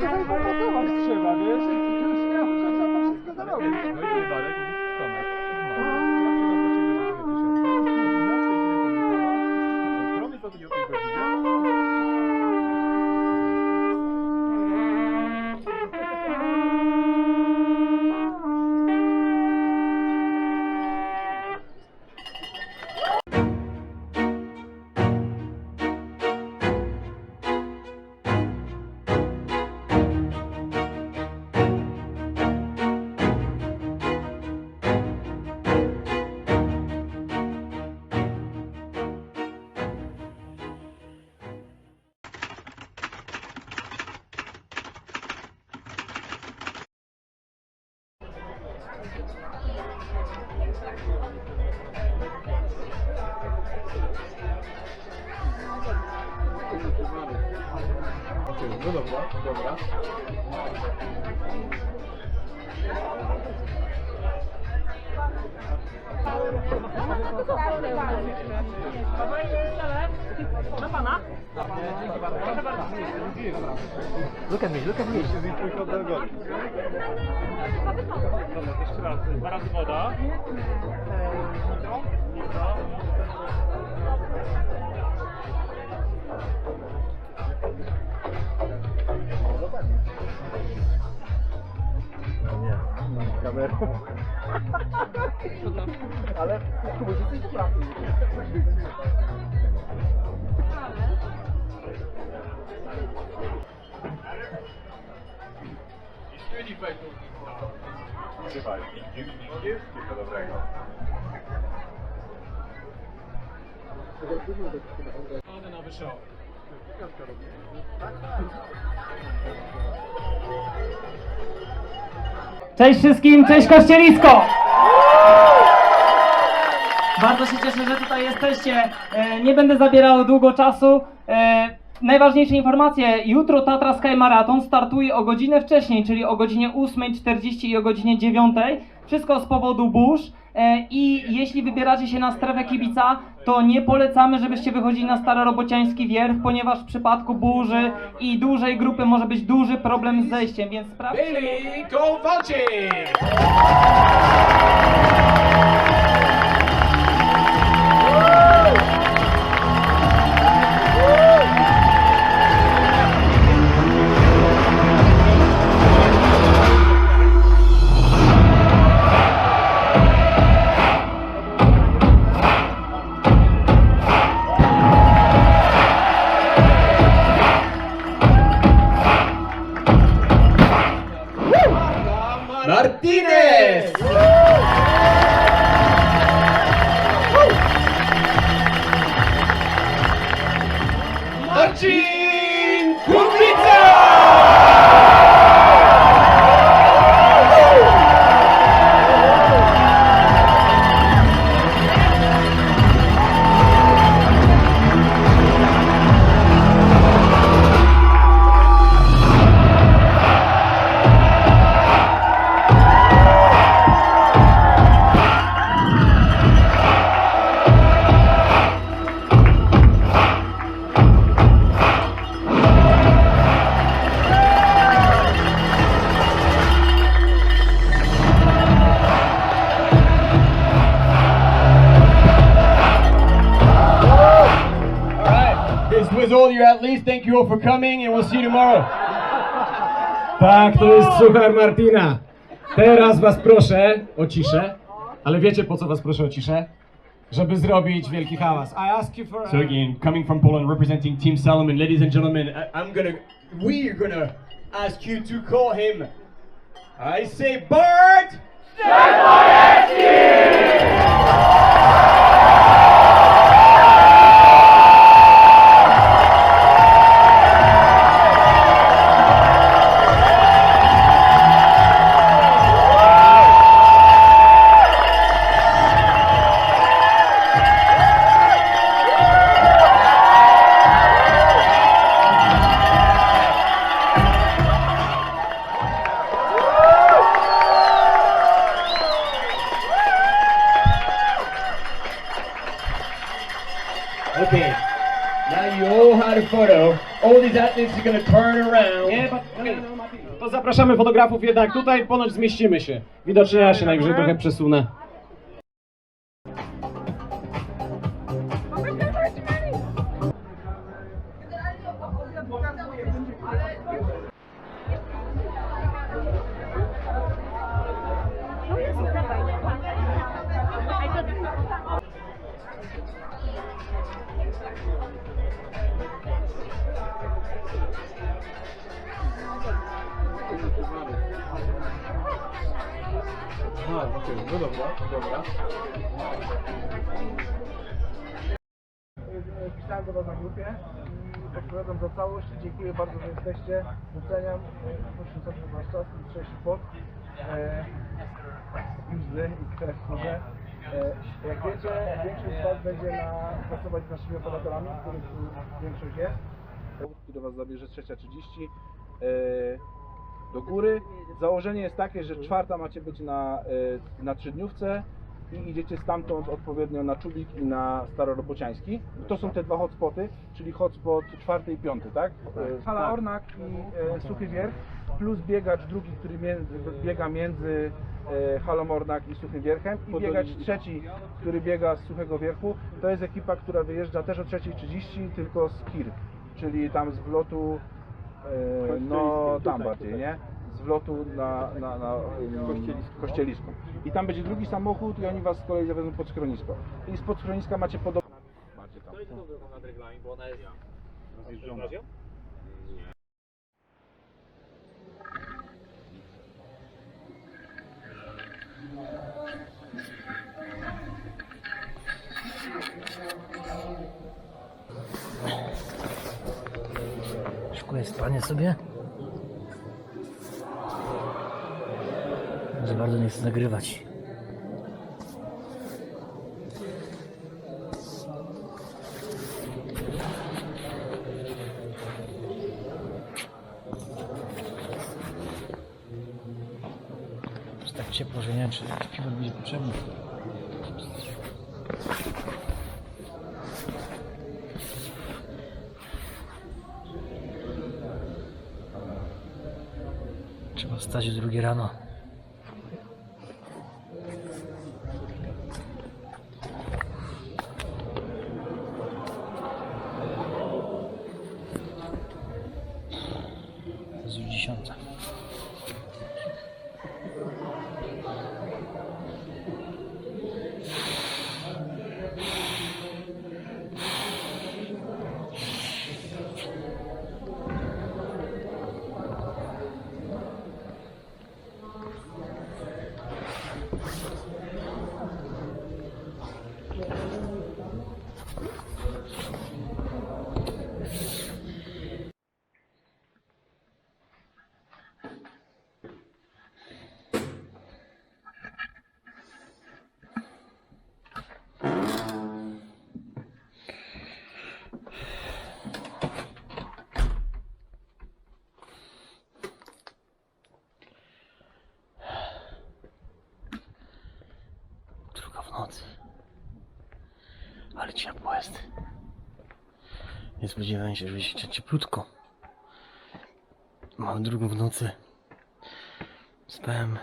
Zainformować trzeba, wiesz? Już ja muszę to wszystko zarobić. No i Marek No dobra, dobra. Look at me, look at me. This is twój hot dog. Dobra, jeszcze raz. Dwa razy woda. Nitro. Nitro. kamerą. Ale tu będzie coś pracy. Czyli fajtówki. Trzymaj, jest tylko dobrego. One na wyszło. Tak, tak. Cześć wszystkim, cześć Kościelisko! Bardzo się cieszę, że tutaj jesteście. E, Nie będę zabierał długo czasu. E, Najważniejsze informacje. Jutro Tatra Sky Marathon startuje o godzinę wcześniej, czyli o godzinie 8.40 i o godzinie 9.00. Wszystko z powodu burz. E, I jeśli wybieracie się na strefę kibica, to nie polecamy, żebyście wychodzili na starorobociański wierch, ponieważ w przypadku burzy i dużej grupy może być duży problem z zejściem, więc sprawdźcie. Billy Kowalczyk! Martínez. Martínez. Alright, this was all your at least. Thank you all for coming and we'll see you tomorrow. Tak, to jest suchar Martina. Teraz was proszę o ciszę. Ale wiecie po co was proszę o ciszę? Żeby zrobić wielki hałas. I ask you for... So again, coming from Poland, representing Team Salomon, ladies and gentlemen, I- I'm gonna, we are gonna ask you to call him. I say Bart. Okay, But, to zapraszamy fotografów jednak tutaj, ponoć zmieścimy się. Widocznie ja się najwyżej trochę przesunę. Pisałem do Was na grupie odpowiadam za całość. Dziękuję bardzo, że jesteście. Doceniam. e, Poświęcacie Wasz czas i pot. E, Łzy i krew może. Jak wiecie, większość z Was będzie na, pracować z naszymi operatorami, których większość jest. Który Was zabierze 3.30 e, do góry. Założenie jest takie, że czwarta macie być na, e, na trzydniówce i idziecie stamtąd odpowiednio na Czubik i na Starorobociański. To są te dwa hotspoty, czyli hotspot czwarty i piąty, tak? E, Hala Ornak i e, Suchy Wierch, plus biegacz drugi, który między, biega między Halą Ornak i Suchym Wierchem i biegacz trzeci, który biega z Suchego Wierchu. To jest ekipa, która wyjeżdża też o 3.30, tylko z Kir, czyli tam z wlotu e, no tam bardziej, nie? Z wlotu na, na, na kościelisko. kościelisko. I tam będzie drugi samochód i oni was z kolei zawiozą pod schronisko. I spod schroniska macie podobne. Macie tam. Szykuję spanie sobie. Za bardzo nie chcę nagrywać. Jest tak ciepło, że nie wiem, czy piwo będzie potrzebne. Trzeba wstać drugie rano. To dziesiąta. Druga w nocy. Ale ciepło jest. Nie spodziewałem się, że będzie tak cieplutko. Mam drugą w nocy. Spałem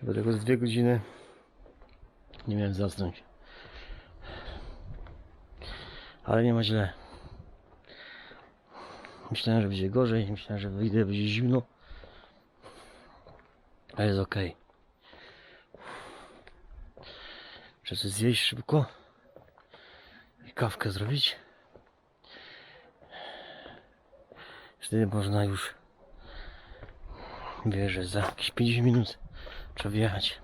chyba tego z dwie godziny. Nie miałem zasnąć. Ale nie ma źle. Myślałem, że będzie gorzej. Myślałem, że wyjdę, będzie zimno. Ale jest okej. Muszę coś zjeść szybko i kawkę zrobić. Wtedy można już wie, że za jakieś 50 minut trzeba wjechać.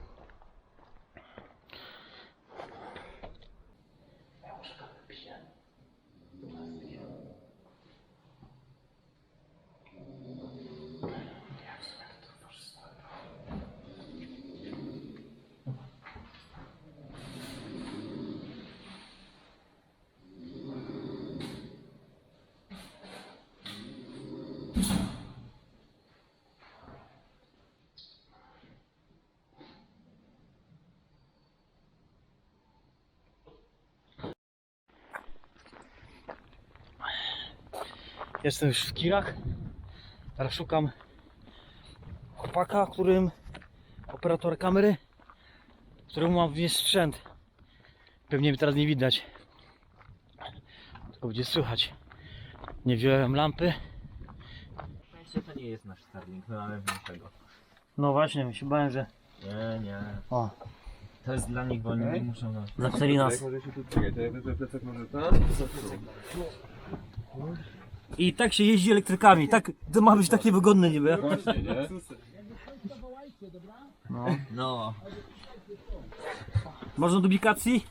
Jestem już w Kirach. Teraz szukam chłopaka, którym operator kamery, któremu mam wnieść sprzęt. Pewnie mnie teraz nie widać. Tylko będzie słychać. Nie wziąłem lampy. Szczęście to nie jest nasz Starlink, my mamy większego. No właśnie, się bałem, że. Nie, nie. O, To jest dla nich, bo oni nie muszą nas. zaczęli nas. I tak się jeździ elektrykami. Tak, to ma być takie wygodne niby. No. No. Można duplikacji?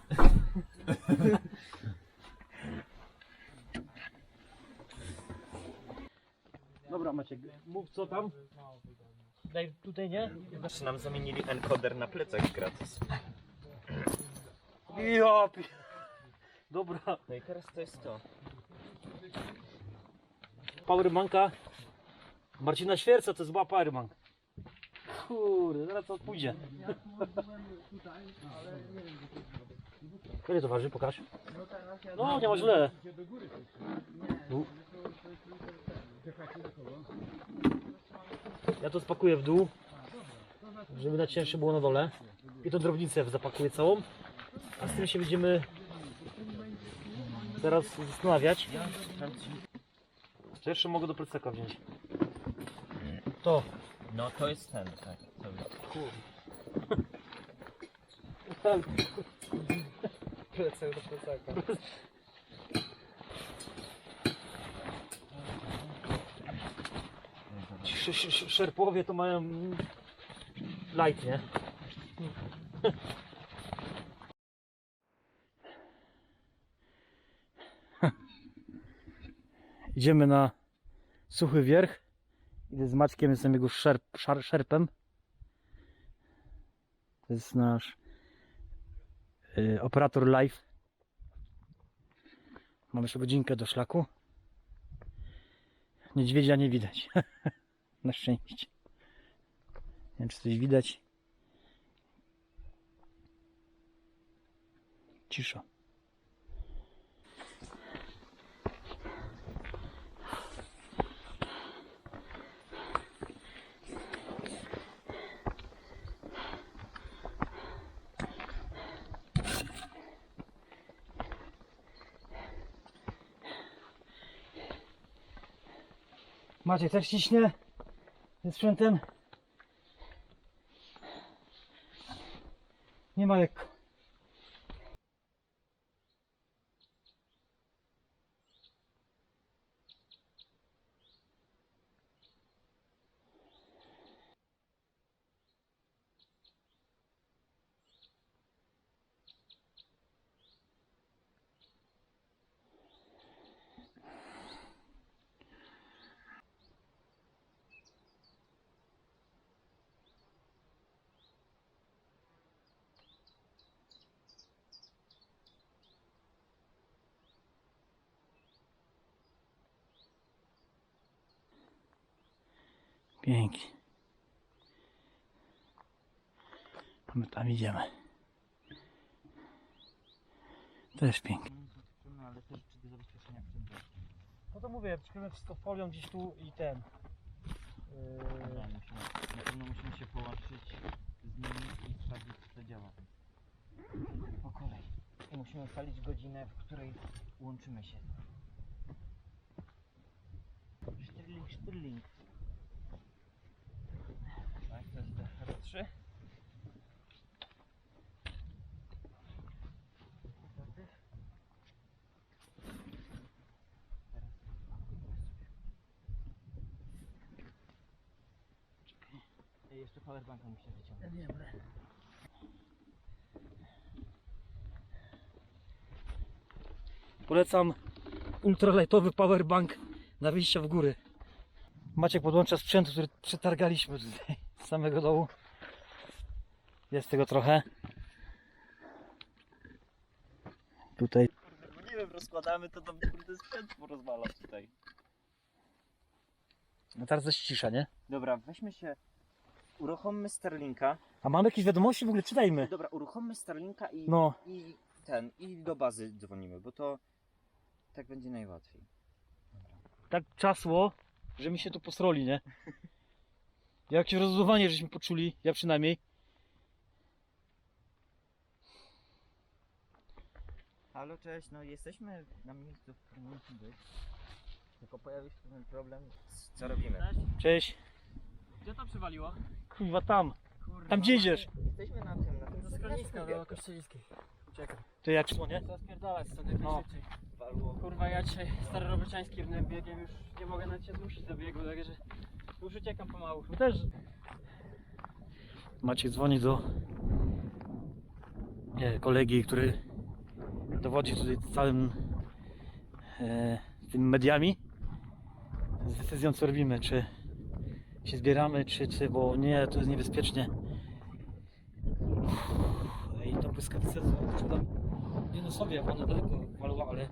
Dobra Maciek, mów co tam? Daj tutaj, nie? Znaczy nam zamienili encoder na plecak gratis. Ja, pi- Dobra, No i teraz to jest to. Powerbanka Marcina Świerca to jest była powerbank. Kurde, zaraz to pójdzie. Ile to waży? Pokaż. No, nie ma źle. Ja to spakuję w dół, żeby na cięższe było na dole. I tą drobnicę zapakuję całą. A z tym się będziemy teraz zastanawiać. Czy jeszcze mogę do plecaka wziąć? To. No to jest ten, tak. To jest. Plecak do plecaka. Ci sz- sz- Szerpowie to mają light, nie? Idziemy na suchy wierch. Idę z Maćkiem, jestem jego szerp, szar, szerpem. To jest nasz y, operator live. Mamy jeszcze godzinkę do szlaku. Niedźwiedzia nie widać. Na szczęście. Nie wiem, czy coś widać. Cisza. Macie tak ściśnie ze sprzętem. Nie ma lekko. Pięknie. A My tam idziemy. Też pięknie. Ale te rzeczy do zabezpieczenia deszczem. No to mówię, przyklejmy wszystko folią gdzieś tu i ten. Dobra, musimy, na pewno musimy się połączyć z nimi i sprawdzić, czy to działa. Po kolei. I musimy ustalić godzinę, w której łączymy się. Sztyrling, sztyrling. Tak, to jest DR3. Ej, Jeszcze powerbanka muszę wyciągnąć. Polecam ultralightowy powerbank na wyjście w góry. Maciek podłącza sprzęt, który przetargaliśmy tutaj z samego dołu. Jest tego trochę. Tutaj nie wiem, rozkładamy to tam kurde sprzęt porozwala tutaj. no teraz jest cisza, nie? Dobra, weźmy się, uruchommy Starlinka. A mamy jakieś wiadomości? W ogóle czytajmy. Dobra, uruchommy Starlinka i, No. i ten, i do bazy dzwonimy, bo to tak będzie najłatwiej. Dobra. tak czasło, że mi się to posroli, nie? Jakieś rozładowanie żeśmy poczuli, ja przynajmniej. Halo, cześć, no jesteśmy na miejscu, w którym musimy być. Tylko pojawił się ten problem, co robimy? Cześć. Gdzie to przywaliło? Kurwa tam. Tam gdzie idziesz? Jesteśmy na tym, na tym Do schroniska, do kościeliskiej. Uciekaj. Ty jak szło, nie? Zaspierdalać jak No. Kurwa, ja dzisiaj stary robociański w biegiem już nie mogę nawet się zmusić do biegu, także już uciekam pomału. My też. Maciek dzwoni do nie, kolegi, który dowodzi tutaj całym e, tymi mediami z decyzją co robimy, czy się zbieramy, czy, czy bo nie, to jest niebezpiecznie. I to błyskawica to tam nie na sobie, bo ona daleko walła, ale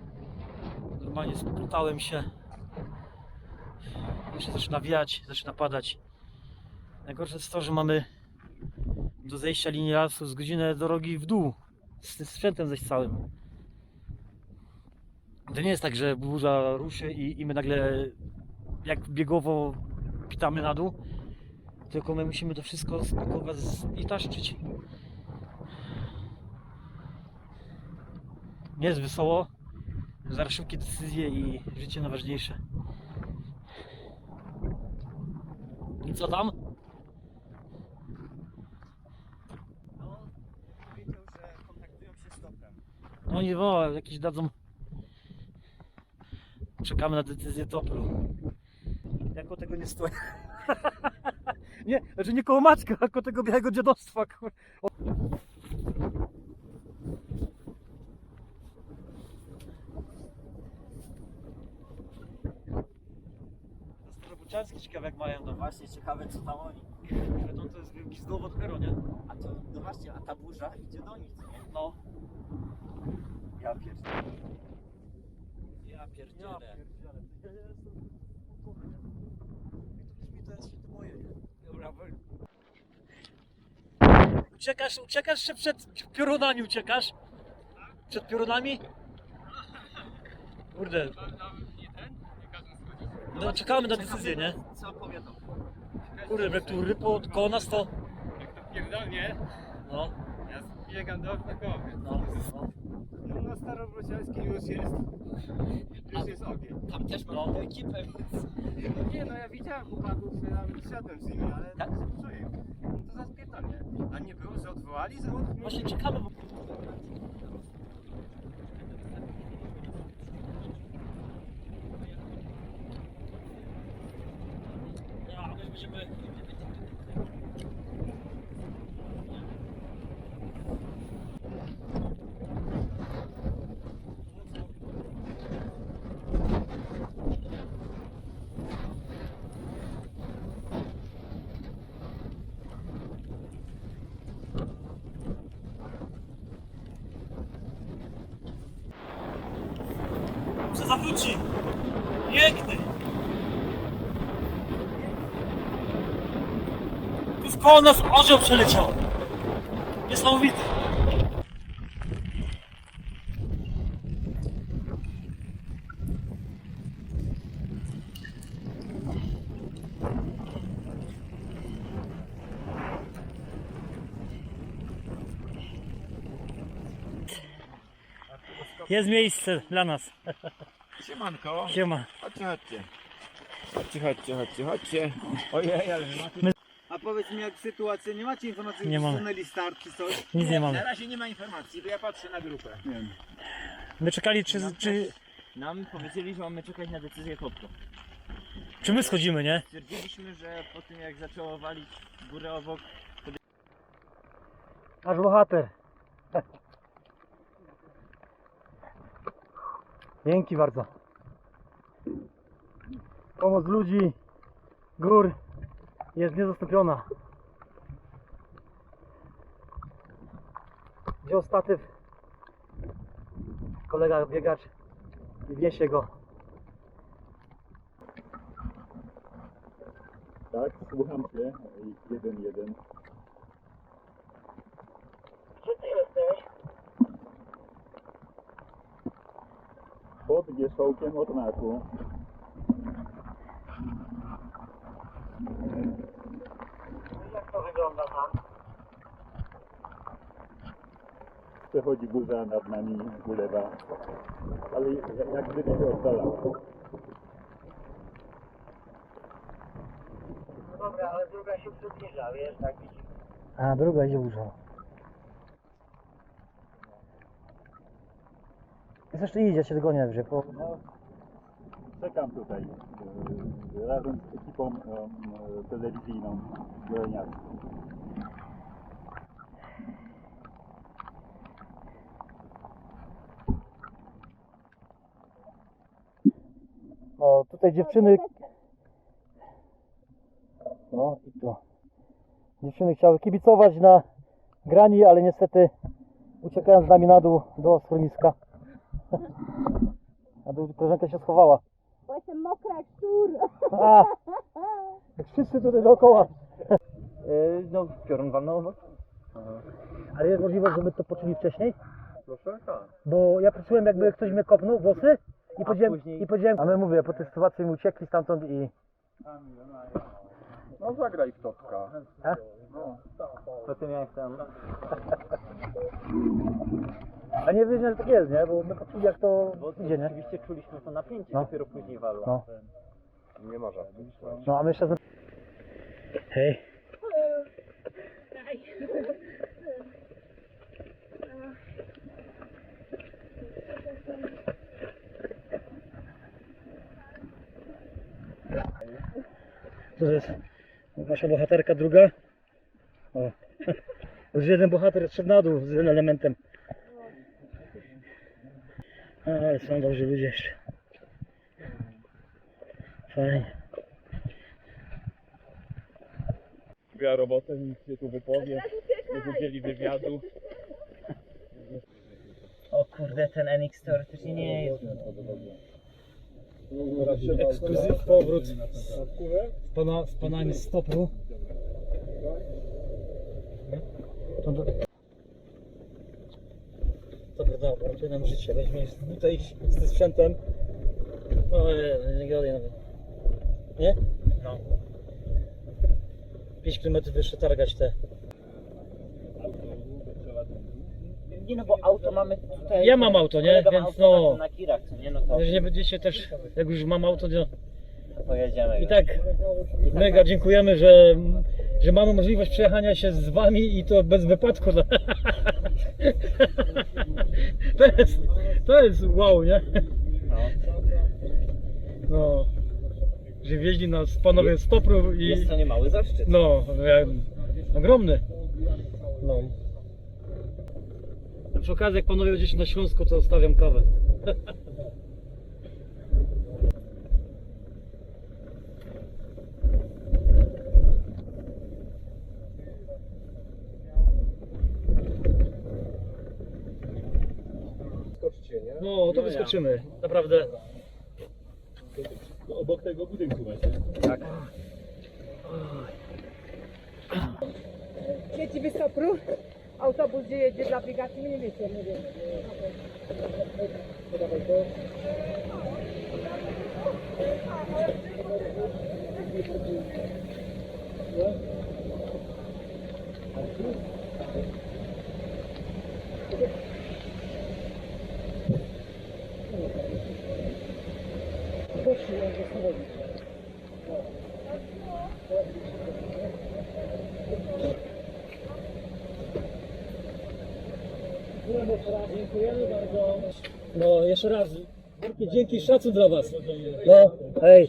normalnie splutałem się. Jeszcze zaczyna wiać, zaczyna padać. Najgorsze jest to, że mamy do zejścia linii lasu z godzinę drogi w dół. Z tym sprzętem zaś całym. To nie jest tak, że burza ruszy i, i my nagle jak biegowo pitamy na dół. Tylko my musimy to wszystko spakować i taszczyć. Nie jest wesoło. Zaraz szybkie decyzje i życie najważniejsze. I co tam? Powiedział, że kontaktują się z topem. No i o, jakieś dadzą. Czekamy na decyzję topu. Jako tego nie stoi. nie, znaczy nie koło Maćka, tylko tego białego dziadostwa. Starobuciarskie ciekawe jak mają, no Właśnie ciekawe co tam oni. no to jest wielki znowu od Heronie. A to, no właśnie, a ta burza idzie do nich, co nie? No. Ja pierdolę. Ja pierdzielę. Ja pierdzielę. Ja jestem spokojny. Jak to brzmi, to ja się to boję. Dobra, Uciekasz, uciekasz czy przed piorunami uciekasz? Przed piorunami? Kurde. No czekamy na decyzję, nie? Co powiedzą? Kurde, jak tu rypo koło nas to... Pierdolnie, No, biegam do Krakowy. no, no. No na Starobruciańskiej już jest, już jest ogień. Tam też No. mamy ekipę, więc... No nie no, ja widziałem chłopaków, że tam szedłem z nimi, ale Tak? czuję. To za spierdolnie. A nie było, że odwołali zawód? Właśnie czekamy, bo... Ja, my będziemy... Muszę zawróci! Piękny! Tu koło nas orzeł przeleciał! Niesamowity! Jest miejsce dla nas. Siemanko. Siema. Chodźcie, chodźcie. Chodźcie, chodźcie, chodźcie, chodźcie. Ojej, ale macie... Powiedz mi jak sytuacja, nie macie informacji, Nie że mamy. usunęli start czy coś? Nic nie mamy. Na razie nie ma informacji, bo ja patrzę na grupę. Nie wiem. My czekali, czy, czy, Nam powiedzieli, że mamy czekać na decyzję topu. czy my schodzimy, nie? Stwierdziliśmy, że po tym jak zaczęło walić górę obok, Nasz bohater. Dzięki bardzo. Pomoc ludzi, gór jest niezastąpiona. Wziął statyw. Kolega biegacz i wiesie go. Tak, słucham cię. Jeden, jeden. Gdzie ty jesteś? Pod wierzchołkiem odnaku. Przechodzi burza nad nami, ulewa, ale jak, gdyby się oddalała. A, druga idzie burza. Zresztą idzie, się dogonię najwyżej, bo... Czekam tutaj e, razem z ekipą e, telewizyjną Jeleniacką. No, tutaj dziewczyny... No i to. Dziewczyny chciały kibicować na grani, ale niestety uciekają z nami na dół do schroniska. A dół koleżanka się schowała. Jestem mokra jak szczur. A, jak wszyscy tutaj dookoła. No, piorun walnął. No. Ale jest możliwość, żeby to poczuli wcześniej? Proszę? Tak. Bo ja poczułem jakby ktoś mnie kopnął włosy i powiedziałem, później- i powiedziałem, a my mówię, po tej sytuacji mi uciekli stamtąd i... No zagraj w totka. Tak? Po tym jak tam... A nie wiedziałem, że tak jest, nie? Bo my poczuli jak to Bo idzie, nie? oczywiście czuliśmy to napięcie, No. dopiero później walą. No. Nie żadnych. No a my jeszcze... Hej. To jest nasza bohaterka druga. O. Już jeden bohater szedł na dół z elementem. Ale są dobrzy ludzie jeszcze. Fajnie. Robiła robotę, nic się tu wypowie, nie udzieli wywiadu. O kurde, ten NX teoretycznie nie jest. Ekskluzyw powrót z, pana, z panami z stopru. Dobra, ratuje nam życie. Weźmie tutaj z tym sprzętem. Ojej, nie gadaj nawet. Nie? No. 5 km wyższe targać te. Nie no, bo auto mamy tutaj... Ja mam auto, nie? Kolega ma Więc auto no. Na, na kirach, co nie? No to Że nie będziecie też, jak już mam auto, to pojedziemy. i już. tak mega dziękujemy, że, że mamy możliwość przejechania się z wami i to bez wypadku. To jest, to jest wow, nie? No. No. Że wieźli nas panowie z Topru i Jest to niemały zaszczyt. no, ja, ogromny. No. Przy okazji, jak panowie będziecie na Śląsku, to stawiam kawę. No, to wyskoczymy. Naprawdę. Obok tego budynku właśnie. Dzieci wystopru. Autobus gdzie jedzie dla aplikacji, my nie wiecie, nie wiem. Dziękujemy bardzo. No, jeszcze raz. Dzięki, szacun dla Was. No, hej.